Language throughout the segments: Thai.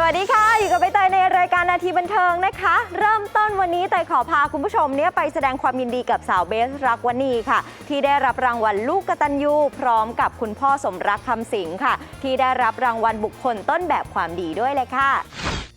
สวัสดีค่ะ อยู่กับใบเตยในรายการนาทีบันเทิงนะคะ เริ่มต้นวันนี้เตยขอพาคุณผู้ชมเนี่ยไปแสดงความยินดีกับสาวเบสรักวนีค่ะ ที่ได้รับรางวัลลูกกตัญญูพร้อมกับคุณพ่อสมรักคำสิงค่ะ ที่ได้รับรางวัลบุคคลต้นแบบความดีด้วยเลยค่ะ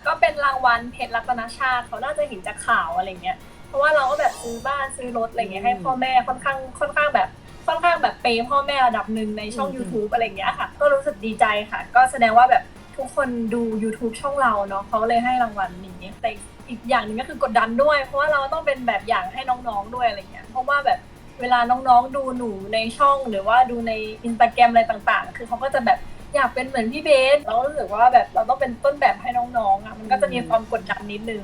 ก็เป็นรางวัลเพชรรัตนชาติเขาน่าจะเห็นจากข่าวอะไรเงี้ยเพราะว่าเราก็แบบซื้อบ้านซื้อรถอะไรเงี้ยให้พ่อแม่ค่อนข้างค่อนข้างแบบค่อนข้างแบบเปย์พ่อแม่ระดับหนึ่งในช่องอืม YouTube อะไรเงี้ยค่ะ ก็รู้สึกดีใจค่ะ ก็แสดงว่าแบบ ทุกคนดู YouTube ช่องเราเนาะเขาเลยให้รางวัลนี้แต่อีกอย่างหนึ่งก็คือกดดันด้วย เพราะว่าเราต้องเป็นแบบอย่างให้น้องๆด้วยอะไรเงี้ยเพราะว่าแบบเวลาน้องๆดูหนูในช่องหรือว่าดูในอินสตาแกรมอะไรต่างๆ คือเขาก็จะแบบอยากเป็นเหมือนพี่เบสเรารู้สึกว่าแบบเราต้องเป็นต้นแบบให้น้องๆอะมันก็จะมีความกดดันนิดนึง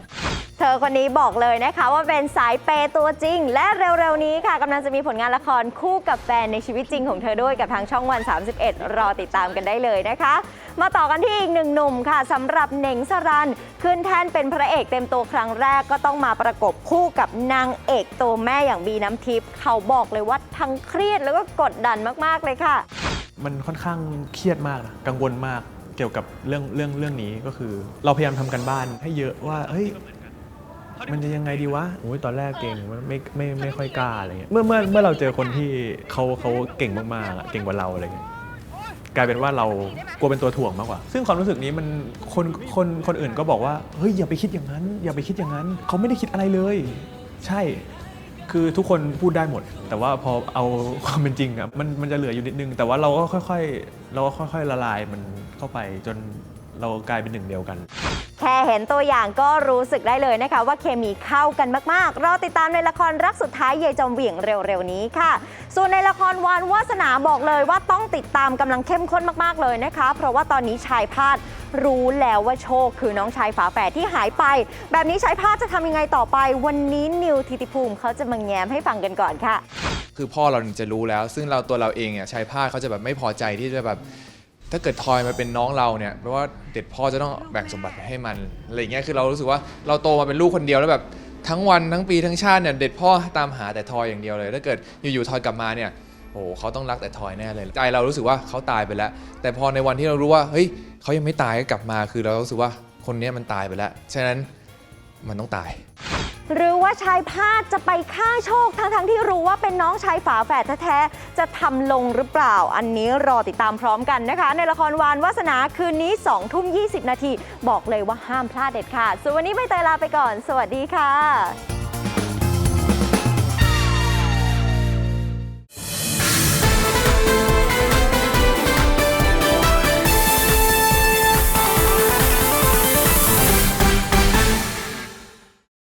เธอคนนี้บอกเลยนะคะว่าเป็นสายเปย์ตัวจริง และเร็วๆนี้ค่ะกำลังจะมีผลงานละครคู่กับแฟนในชีวิตจริงของเธอด้วยกับทางช่องวัน 31 รอติดตามกันได้เลยนะคะ มาต่อกันที่อีกหนึ่งหนุ่มค่ะสำหรับเหน่งสรัน ขึ้นแท่นเป็นพระเอกเต็มตัวครั้งแรกก็ต้องมาประกบคู่กับนางเอกตัวแม่อย่างบีน้ำทิพย์เขาบอกเลยว่าทั้งเครียดแล้วก็กดดันมากๆเลยค่ะ มันค่อนข้างเครียดมากนะกังวลมากเกี่ยวกับเรื่องเรื่องเรื่องนี้ก็คือ เราพยายามทำกันบ้านให้เยอะว่าเฮ้ย มันจะยังไงดีวะโอ้ยตอนแรกเก่งมันไม่ไม่ไม่ค่อยกล้าอะไรเงี้ยเมื่อเมื่อเมื่อเราเจอคนที่เขาเขาเก่งมากๆอะเก่งกว่าเราอะไรเงี้ยกลายเป็นว่าเรากลัวเป็นตัวถ่วงมากกว่า ซึ่งความรู้สึกนี้มันคนคนคนอื่นก็บอกว่าเฮ้ยอย่าไปคิดอย่างนั้น อย่าไปคิดอย่างนั้น เขาไม่ได้คิดอะไรเลย ใช่ คือทุกคนพูดได้หมด แต่ว่าพอเอาความเป็นจริงอะมันมันจะเหลืออยู่นิดนึง แต่ว่าเราก็ค่อยๆ เราก็ค่อย ๆ ละลายมันเข้าไปจน เรากลายเป็นหนึ่งเดียวกัน แค่เห็นตัวอย่างก็รู้สึกได้เลยนะคะ ว่าเคมีเข้ากันมากๆ รอติดตามในละครรักสุดท้ายเยายจอมเหวี่ยงเร็วๆนี้ค่ะ ส่วนในละครวานวาสนาบอกเลยว่าต้องติดตามกำลังเข้มข้นมากๆเลยนะคะ เพราะว่าตอนนี้ชายพาดรู้แล้วว่าโชคคือน้องชายฝาแฝดที่หายไป แบบนี้ชายพาดจะทำยังไงต่อไป วันนี้นิวทิติภูมิเขาจะมาแง้มให้ฟังกันก่อนค่ะ คือพ่อเราจะรู้แล้ว ซึ่งเราตัวเราเองเนี่ยชายพาดเขาจะแบบไม่พอใจที่จะแบบ ถ้าเกิดทอยมาเป็นน้องเราเนี่ยแปลว่าเด็ดพ่อจะต้องแบ่งสมบัติไปให้มันอะไรอย่างเงี้ยคือเรารู้สึกว่าเราโตมาเป็นลูกคนเดียวแล้วแบบทั้งวันทั้งปีทั้งชาติเนี่ยเด็ดพ่อตามหาแต่ทอยอย่างเดียวเลย ถ้าเกิดอยู่ๆทอยกลับมาเนี่ยโอ้โหเขาต้องรักแต่ทอยแน่เลยใจเรารู้สึกว่าเขาตายไปแล้ว แต่พอในวันที่เรารู้ว่าเฮ้ยเขายังไม่ตายก็กลับมาคือเรารู้สึกว่าคนเนี้ยมันตายไปแล้วฉะนั้นมันต้องตาย หรือว่าชายพาดจะไปฆ่าโชคทั้งๆที่รู้ว่าเป็นน้องชายฝาแฝดแท้ๆจะทำลงหรือเปล่า อันนี้รอติดตามพร้อมกันนะคะ ในละครวานวาสนาคืนนี้2ทุ่ม20 นาที บอกเลยว่าห้ามพลาดเด็ดขาดส่วนวันนี้ใบเตยลาไปก่อน สวัสดีค่ะ